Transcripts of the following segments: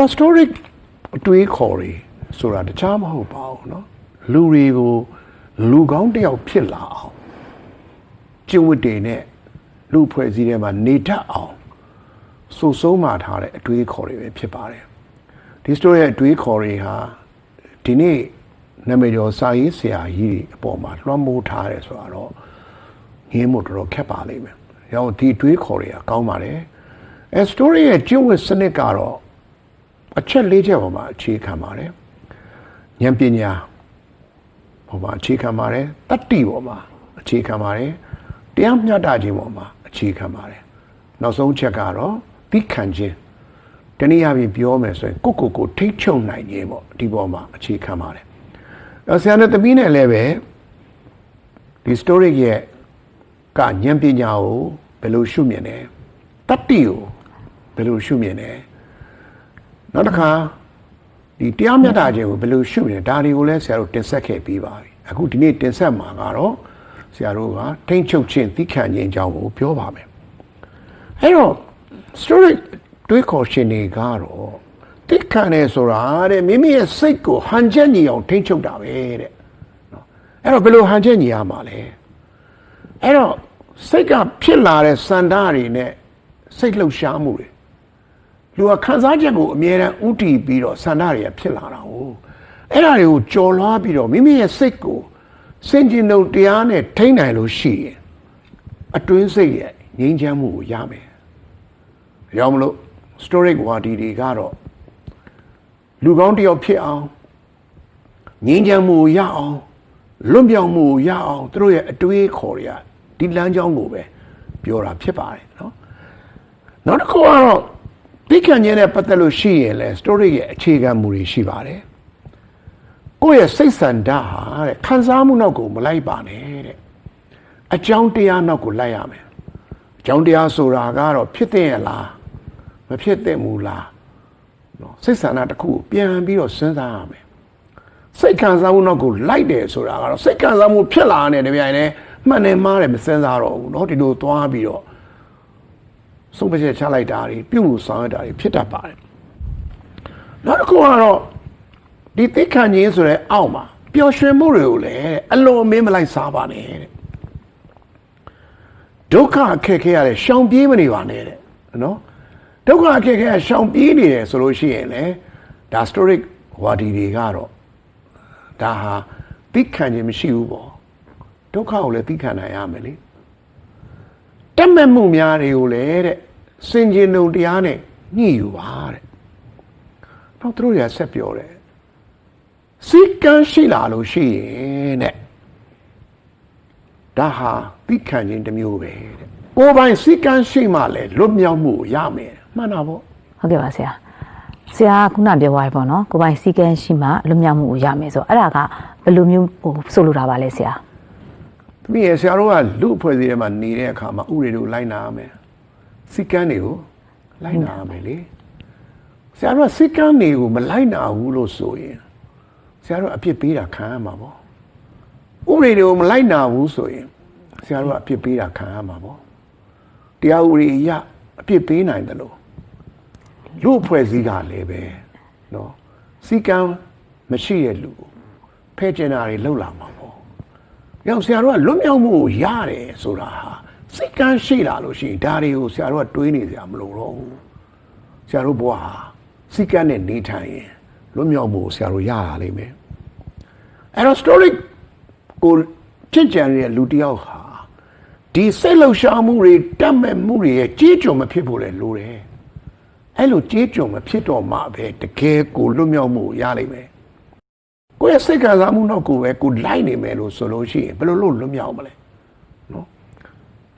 historic အတွေးခေါ်တွေဆိုတာတခြားမဟုတ်ပါဘူးเนาะလူတွေကိုလူကောင်းတစ်ယောက်ဖြစ်လာအောင်ကျင့်ဝတ်တွေနဲ့လူဖွဲ့စည်းထဲမှာနေတတ်အောင်စိုးဆုံးမထားတဲ့အတွေးခေါ်တွေပဲဖြစ်ပါတယ်ဒီ story ရဲ့အတွေးခေါ်တွေဟာဒီနေ့နာမည်ကျော်စာရေးဆရာကြီးတွေအပေါ်မှာလွှမ်းမိုးထားတယ်ဆိုတာတော့ငင်းမို့တော်တော်ခက်ပါလိမ့်မယ်။ရောဒီအတွေးခေါ်တွေကကောင်းပါတယ်။အဲ story ရဲ့ကျင့်ဝတ်စနစ်ကတော့ အချက်လေးချက်ပေါ်မှာအခြေခံပါတယ်ဉာဏ်ပညာပေါ်မှာအခြေခံပါတယ်တတ္တိပေါ်မှာအခြေခံပါတယ်တရားမျှတခြင်းပေါ်မှာအခြေခံပါတယ်နောက်ဆုံးချက်ကတော့သိခံခြင်းတနည်းအားဖြင့်ပြောမယ်ဆိုရင်ကိုယ့်ကိုယ်ကိုထိတ်ချုံနိုင်ခြင်းပေါ့ဒီပေါ်မှာအခြေခံပါတယ်အဲဆရာနဲ့သမီးနဲ့လည်းပဲဒီ story ရဲ့ကဉာဏ်ပညာကိုဘယ်လိုရှုမြင်လဲတတ္တိကိုဘယ်လိုရှုမြင်လဲ နောက်တစ်ခါဒီတရားမျှတခြင်းကိုဘယ်လိုရှုမြင်လဲဒါတွေကိုလည်းဆရာတို့တင်ဆက်ခဲ့ပြီးပါပြီအခုဒီနေ့တင်ဆက်မှာကတော့ဆရာတို့ကထိမ့်ချုပ်ခြင်းသိခံခြင်းအကြောင်းကိုပြောပါမယ်အဲ့တော့ story တွေးခေါ်ရှင်တွေကတော့သိခံတယ်ဆိုတာတဲ့မိမိရဲ့စိတ်ကိုဟန်ချက်ညီအောင်ထိမ့်ချုပ်တာပဲတဲ့နော်အဲ့တော့ဘယ်လိုဟန်ချက်ညီရမှာလဲအဲ့တော့စိတ်ကဖြစ်လာတဲ့စန္ဒတွေနဲ့စိတ်လှုပ်ရှားမှုတွေ လူကခံစားချက်ကိုအမြဲတမ်းဥတီပြီးတော့ဆန္ဒတွေကဖြစ်လာတာ哦အဲ့ဒါတွေကိုကြော်လွှားပြီးတော့မိမိရဲ့စိတ်ကိုစင်ကျင်တို့တရားနဲ့ထိန်းနိုင်လို့ရှိရင်အတွင်းစိတ်ရဲ့ငြိမ်းချမ်းမှုကိုရမယ်။ရောမလို့ story ဝါဒီတွေကတော့လူကောင်းတစ်ယောက်ဖြစ်အောင်ငြိမ်းချမ်းမှုကိုရအောင်လွတ်မြောက်မှုကိုရအောင်သူတို့ရဲ့အတွေးခေါ်တွေကဒီလမ်းကြောင်းကိုပဲပြောတာဖြစ်ပါတယ်နော်။နောက်တစ်ခုကတော့ သိခံခြင်းနဲ့ပတ်သက်လို့ရှိရင်လဲ story ရဲ့အခြေခံမူတွေရှိပါတယ်ကိုယ့်ရဲ့စိတ်ဆန္ဒဟာတဲ့ခံစားမှုနောက်ကိုမလိုက်ပါနဲ့တဲ့အကြောင်းတရားနောက်ကိုလိုက်ရမယ်အကြောင်းတရားဆိုတာကတော့ဖြစ်တဲ့ရလားမဖြစ်တဲ့မူလားနော်စိတ်ဆန္ဒတစ်ခုကိုပြန်ပြီးတော့စဉ်းစားရမယ်စိတ်ခံစားမှုနောက်ကိုလိုက်တယ်ဆိုတာကတော့စိတ်ခံစားမှုဖြစ်လာတဲ့တပြိုင်တည်းမှန်တယ်မှားတယ်မစဉ်းစားတော့ဘူးเนาะဒီလိုသွားပြီးတော့ ဆုံးဖြတ်ချက်ချလိုက်တာတွေပြုမှုဆောင်ရွက်တာတွေဖြစ်တတ်ပါတယ်နောက်တစ်ခုကတော့ဒီသိက္ခာခြင်းဆိုတဲ့အောက်မှာပျော်ရွှင်မှုတွေကိုလည်းအလွန်အမင်းမလိုက်စားပါနဲ့တဲ့ဒုက္ခအခက်ခဲရတဲ့ရှောင်ပြေးမနေပါနဲ့တဲ့နော်ဒုက္ခအခက်ခဲရရှောင်ပြေးနေတယ်ဆိုလို့ရှိရင်လေဒါ story ဝါဒီတွေကတော့ဒါဟာသိခံခြင်းမရှိဘူးပေါ့ဒုက္ခကိုလည်းသိခံနိုင်ရမယ်လေ တက်မဲ့မှုများတွေကိုလည်းတဲ့စင်ကျင်ုံတရားနဲ့ညှိယူပါတဲ့။တော့သူတို့ရဆက်ပြောတယ်။စိတ်ကန်းရှိလာလို့ရှိရင်တဲ့ဒါဟာသိခံခြင်းတစ်မျိုးပဲတဲ့။ကိုယ်ပိုင်စိတ်ကန်းရှိမှလည်းလွတ်မြောက်မှုကိုရမယ်။မှန်တာပေါ့ဟုတ်ကဲ့ပါဆရာဆရာကခုနပြောသွားပြီပေါ့နော်ကိုယ်ပိုင်စီကန်းရှိမှလွတ်မြောက်မှုကိုရမယ်ဆိုတော့အဲ့ဒါကဘယ်လိုမျိုးဟိုဆိုလိုတာပါလဲဆရာ။ သမီးရဆရာတို့ကလူအဖွဲ့အစည်းထဲမှာနေတဲ့အခါမှာဥရေတို့လိုက်နာရမယ်။စိတ်ကန်းတွေကိုလိုက်နာရမယ်လေ။ဆရာတို့ကစိတ်ကန်းတွေကိုမလိုက်နာဘူးလို့ဆိုရင် ဆရာတို့အပြစ်ပေးတာခံရမှာပေါ့ဥပဒေတွေကိုမလိုက်နာဘူးဆိုရင်ဆရာတို့ကအပြစ်ပေးတာခံရမှာပေါ့တရားဥပဒေအရအပြစ်ပေးနိုင်တယ်လို့လူအဖွဲ့စည်းကလည်းပဲเนาะစီကံမရှိတဲ့လူကိုဖဲကျင်တာတွေလှုပ်လာမှာပေါ့ ရောက်ဆရာတို့ကလွတ်မြောက်မှုကိုရတယ်ဆိုတာဟာစိတ်ကန်းရှိလာလို့ရှိရင်ဒါတွေကိုဆရာတို့ကတွေးနေစရာမလိုတော့ဘူးဆရာတို့ဘဝဟာစိတ်ကန်းနဲ့နေထိုင်ရင်လွတ်မြောက်မှုကိုဆရာတို့ရရလိမ့်မယ်အဲ့တော့ story ကိုပြင့်ကြံနေတဲ့လူတစ်ယောက်ဟာဒီစိတ်လှုပ်ရှားမှုတွေတတ်မဲ့မှုတွေရဲ့ကြီးကြုံမဖြစ်ဖို့လဲလိုတယ်အဲ့လိုကြီးကြုံမဖြစ်တော့မှပဲတကယ်ကိုလွတ်မြောက်မှုကိုရလိမ့်မယ် ကိုယ့်ရဲ့စိတ်ခံစားမှုတော့ကိုပဲကိုလိုက်နေမယ်လို့ဆိုလို့ရှိရင်ဘယ်လိုလုပ်လွတ်မြောက်မလဲနော်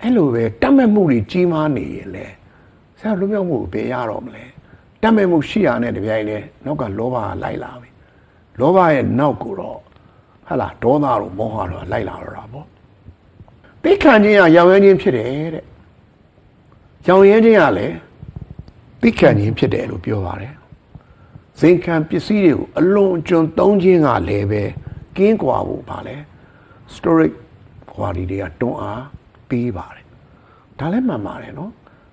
အဲ့လိုပဲတတ်မဲ့မှုတွေကြီးမားနေရင်လဲဆရာလွတ်မြောက်မှုကိုဘယ်ရတော့မလဲတတ်မဲ့မှုရှိရတဲ့တပြိုင်တည်းနောက်ကလောဘကလိုက်လာပြီလောဘရဲ့နောက်ကိုတော့ဟာလာဒေါသတို့မောဟတို့လိုက်လာတော့တာပေါ့သိခံခြင်းကရောင်ရဲခြင်းဖြစ်တယ်တဲ့ရောင်ရဲခြင်းကလည်းသိခံခြင်းဖြစ်တယ်လို့ပြောပါတယ် ဇင်ခံပစ္စည်းတွေကိုအလွန်ကျွံသုံးခြင်းကလည်းပဲကင်းကွာဖို့ပါလေ storage quality တွေကတွန်းအားပေးပါတယ်ဒါလည်းမှန်ပါတယ်နော်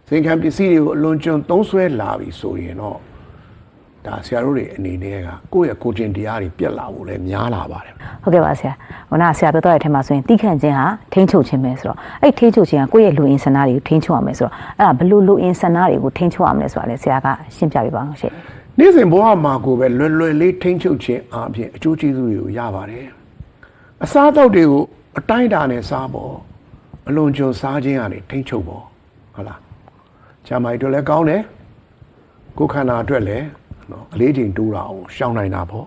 ဇင်ခံပစ္စည်းတွေကိုအလွန်ကျွံသုံးဆွဲလာပြီဆိုရင်တော့ဒါဆရာတို့တွေအနေနဲ့ကကိုယ့်ရဲ့ကိုယ်ကျင်တရားတွေပြက်လာဖို့လည်းများလာပါတယ်ဟုတ်ကဲ့ပါဆရာဟိုနာဆရာပြောတော့တဲ့အထက်မှာဆိုရင်တိခန့်ခြင်းဟာထိန်းချုပ်ခြင်းပဲဆိုတော့အဲ့ထိန်းချုပ်ခြင်းကကိုယ့်ရဲ့လူအင်ဆန္ဒတွေကိုထိန်းချုပ်ရမယ်ဆိုတော့အဲ့ဒါဘယ်လိုလူအင်ဆန္ဒတွေကိုထိန်းချုပ်ရမလဲဆိုတာလည်းဆရာကရှင်းပြပေးပါအောင်ရှင် နေ့စဉ်ဘဝမှာကိုပဲလွယ်လွယ်လေးထိန်းချုပ်ခြင်းအပြင်အကျိုးကျေးဇူးတွေကိုရပါတယ်အစားအသောက်တွေကိုအတိုင်းအတာနဲ့စားဖို့အလွန်ကျွံစားခြင်းကနေထိန်းချုပ်ဖို့ဟုတ်လားဂျာမိုင်တို့လည်းကောင်းတယ်ကိုယ်ခန္ဓာအတွက်လည်းနော်အလေးချိန်တိုးတာအောင်ရှောင်နိုင်တာပေါ့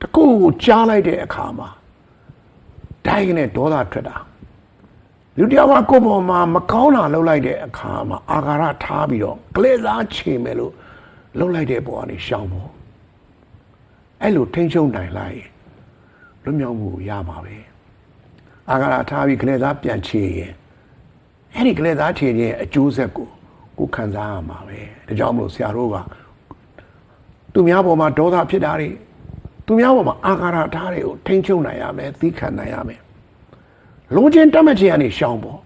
တကူကိုကြားလိုက်တဲ့အခါမှာဒိုင်းနဲ့ဒေါသထွက်တာလူတစ်ယောက်ကကိုယ့်ပေါ်မှာမကောင်းတာလုပ်လိုက်တဲ့အခါမှာအာဃာရထားပြီးတော့ကလေးစားချေမယ်လို့ လုပ်လိုက်တဲ့ပေါ်ကနေရှောင်ဖို့အဲ့လိုထိန်းချုပ်နိုင်လိုက်ရင်လွတ်မြောက်မှုကိုရမှာပဲအာဃာရထားပြီးကလေးစားပြန်ချေရင်အဲ့ဒီကလေးစားချေခြင်းရဲ့အကျိုးဆက်ကိုကိုယ်ခံစားရမှာပဲဒါကြောင့်မလို့ဆရာတို့ကသူများပေါ်မှာဒေါသဖြစ်တာတွေသူများပေါ်မှာအာဃာရထားတွေကိုထိန်းချုပ်နိုင်ရမယ်သီးခံနိုင်ရမယ်လုံးချင်းတတ်မှတ်ခြင်းကနေရှောင်ပေါ့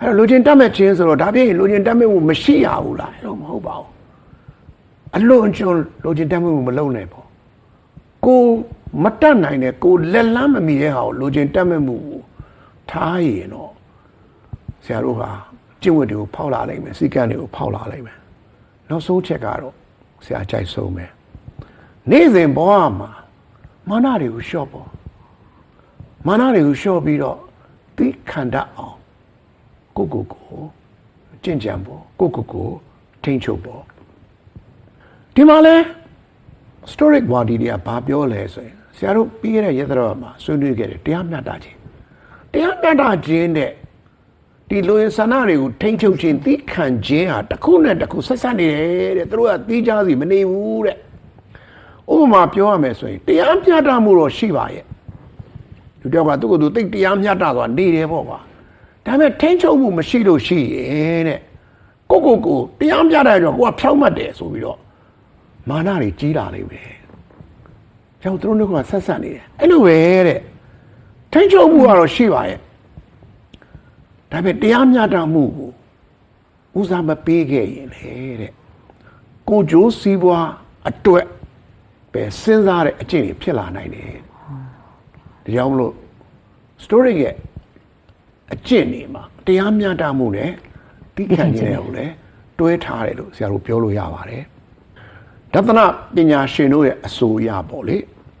အဲ့တော့လူချင်းတတ်မဲ့ခြင်းဆိုတော့ဒါပြည့်ရင်လူချင်းတတ်မဲ့မှုမရှိရဘူးလားအဲ့တော့မဟုတ်ပါဘူး အလွန်ကျွံလူချင်းတတ်မဲ့မှုမလုပ်နဲ့ပေါ့ကိုမတတ်နိုင်တဲ့ကိုလက်လန်းမမီတဲ့ဟာကိုလူချင်းတတ်မဲ့မှုကိုထားရင်တော့ဆရာတို့ဟာကျင့်ဝတ်တွေကိုဖောက်လာနိုင်မယ်စီကံတွေကိုဖောက်လာနိုင်မယ်နောက်ဆုံးချက်ကတော့ဆရာကြိုက်ဆုံးပဲနေ့စဉ်ဘဝမှာမာနတွေကိုရှော့ပေါ့မာနတွေကိုရှော့ပြီးတော့သိခန္ဓာအောင်ကိုကိုကိုကြင်ကြံပေါ့ကိုကိုကိုထိန်ချုပ်ပေါ့ ဒီမှာလဲ historic body တွေကဘာပြောလဲဆိုရင်ဆရာတို့ပြီးခဲ့တဲ့ရသတော်မှာဆွေးနွေးခဲ့တယ်တရားမျှတခြင်းတရားမျှတခြင်းတဲ့ဒီလူရင်းဆန္ဒတွေကိုထိန်ချုပ်ခြင်းသိခံခြင်းဟာတစ်ခုနဲ့တစ်ခုဆက်ဆက်နေတယ်တဲ့သူတို့ကသိကြစီမနေဘူးတဲ့ဥပမာပြောရမယ်ဆိုရင်တရားမျှတမှုတော့ရှိပါရဲ့လူတယောက်ကသူ့ကိုယ်သူတိတ်တရားမျှတသွားနေတယ်ပေါ့ကွာဒါပေမဲ့ထိန်းချုပ်မှုမရှိလို့ရှိရင်တဲ့ကိုကိုကိုတရားမျှတရတော့ကိုကဖြောင်းမှတ်တယ်ဆိုပြီးတော့ မာနတွေကြီးလာလိမ့်မယ်ကျောင်းသူတို့ကဆက်ဆက်နေတယ်အဲ့လိုပဲတဲ့ထိန်းချုပ်မှုကတော့ရှိပါရဲ့ဒါပေမဲ့တရားမျှတမှုကိုဦးစားမပေးခဲ့ရင်လေတဲ့ကိုကြိုးစည်းပွားအတွက်ပဲစဉ်းစားတဲ့အကျင့်တွေဖြစ်လာနိုင်တယ်ဒါကြောင့်မလို့ story ရဲ့အကျင့်နေမှာတရားမျှတမှုနဲ့တိခံခြင်းတွေကိုလည်းတွဲထားတယ်လို့ဆရာတို့ပြောလို့ရပါတယ်။ ဒသနပညာရှင်တို့ရဲ့အဆိုအရပေါ့လေ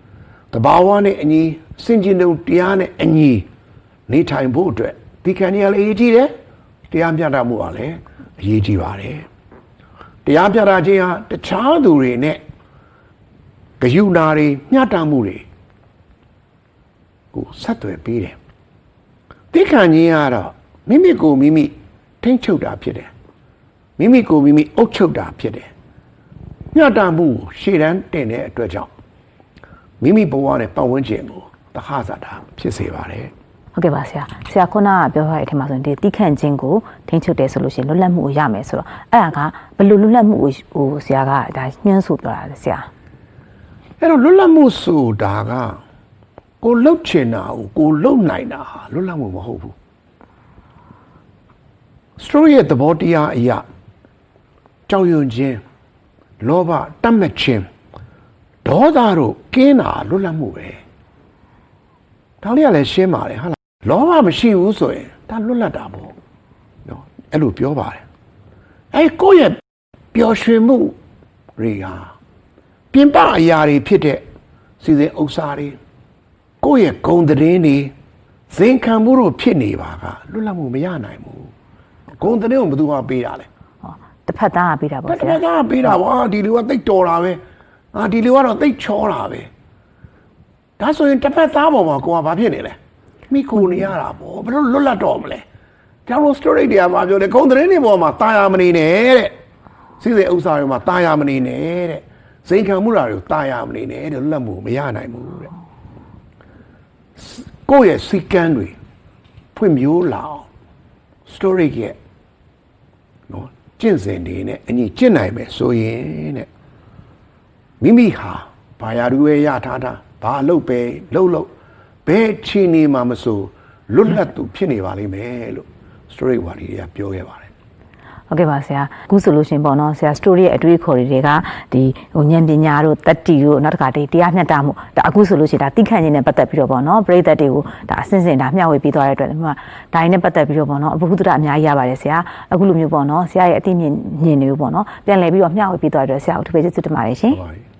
။တဘာဝနဲ့အညီစင်ကျင်တုံတရားနဲ့အညီနေထိုင်ဖို့အတွက်တိခံခြင်းကလည်းအရေးကြီးတယ်။တရားမျှတမှုကလည်းအရေးကြီးပါတယ်။တရားမျှတခြင်းဟာတခြားသူတွေနဲ့ဂယုဏတွေမျှတမှုတွေကိုဆက်သွယ်ပေးတယ်တိခံခြင်းကတော့မိမိကိုမိမိထိမ့်ချုပ်တာဖြစ်တယ်မိမိကိုမိမိအုပ်ချုပ်တာဖြစ်တယ် ညှတမှုကိုရှေ့တန်းတင်တဲ့အတွက်ကြောင့်မိမိဘဝနဲ့ပတ်ဝန်းကျင်ကိုတဟဇာတာဖြစ်စေပါတယ်ဟုတ်ကဲ့ပါဆရာဆရာခုနကပြောထားတဲ့အထက်မှာဆိုရင်ဒီတိခန့်ခြင်းကိုထိန်းချုပ်တယ်ဆိုလို့ရှိရင်လွတ်လပ်မှုကိုရမယ်ဆိုတော့အဲ့ဒါကဘယ်လိုလွတ်လပ်မှုကိုဟိုဆရာကဒါညှင်းဆိုပြောတာလဲဆရာအဲ့တော့လွတ်လပ်မှုဆိုတာကကိုလှုပ်ချင်တာကိုကိုလှုပ်နိုင်တာဟာလွတ်လပ်မှုမဟုတ်ဘူး story ရဲ့သဘောတရားအရာကြောက်ရွံ့ခြင်း လောဘတတ်မှတ်ခြင်းဒေါသတို့ကင်းတာလွတ်လပ်မှုပဲဒါလေးကလည်းရှင်းပါတယ်ဟာလားလောဘမရှိဘူးဆိုရင်ဒါလွတ်လပ်တာပေါ့နော်အဲ့လိုပြောပါတယ်အဲ့ကိုယ့်ရဲ့ပျော်ရွှင်မှုတွေဟာပြင်ပအရာတွေဖြစ်တဲ့စီစဉ်ဥစ္စာတွေကိုယ့်ရဲ့ဂုံသတင်းတွေဇင်ခံမှုတို့ဖြစ်နေပါကလွတ်လပ်မှုမရနိုင်ဘူးဂုံသတင်းကိုဘယ်သူမှပေးတာလဲဟော တစ်ဖက်သားကပြီးတာပေါ့ဘယ်ဆတရာမကပေးတာကွာဒီလူကတိတ်တော်တာပဲအာဒီလူကတော့တိတ်ချောတာပဲဒါဆိုရင်တစ်ဖက်သားပေါ်မှာကိုကဘာဖြစ်နေလဲမိခိုနေရတာပေါ့ဘယ်လိုလွတ်လပ်တော့မလဲကျောင်းလို့ story တွေကမှာပြောတယ်ဂုံသတင်းတွေပေါ်မှာတာယာမနေနဲ့တဲ့စီစဉ်ဥစ္စာတွေမှာတာယာမနေနဲ့တဲ့ဇိမ်ခံမှုတာတွေကိုတာယာမနေနဲ့တဲ့လွတ်လပ်မှုမရနိုင်ဘူးတဲ့ကိုယ့်ရဲ့စီကန်းတွေဖွင့်မျိုးလာအောင် story ရဲ့နော် ကျင့်စဉ်တွေနဲ့အညီကျင့်နိုင်မယ်ဆိုရင်တဲ့မိမိဟာဘာယာရူရဲ့ရထားတာဘာအလုပ်ပဲလုပ်လို့ဘယ်ချီနေမှာမဆိုလွတ်လပ်သူဖြစ်နေပါလိမ့်မယ်လို့ story ဝါဒီတွေကပြောခဲ့ပါတယ် ဟုတ်ကဲ့ပါဆရာအခုဆိုလို့ရှရင်ပေါ့နော်ဆရာ story ရဲ့အတွေ့အခေါ်တွေကဒီဟိုဉာဏ်ပညာတို့တတ္တိတို့နောက်တစ်ခါဒီတရားမျှတမှုဒါအခုဆိုလို့ရှရင်ဒါတိခန့်ခြင်းနဲ့ပတ်သက်ပြီးတော့ပေါ့နော်ပရိသတ်တွေကိုဒါအစင်စင်ဒါမျှဝေပေးသွားတဲ့အတွက်ဒီမှာဒါရင်းနဲ့ပတ်သက်ပြီးတော့ပေါ့နော်အဘုဒ္ဓအများကြီးရပါတယ်ဆရာအခုလိုမျိုးပေါ့နော်ဆရာရဲ့အသိဉာဏ်ဉာဏ်တွေကိုပေါ့နော်ပြန်လည်ပြီးတော့မျှဝေပေးသွားတဲ့အတွက်ဆရာကိုအထူးပဲကျေးဇူးတင်ပါတယ်ရှင်ဟုတ်ပါပြီ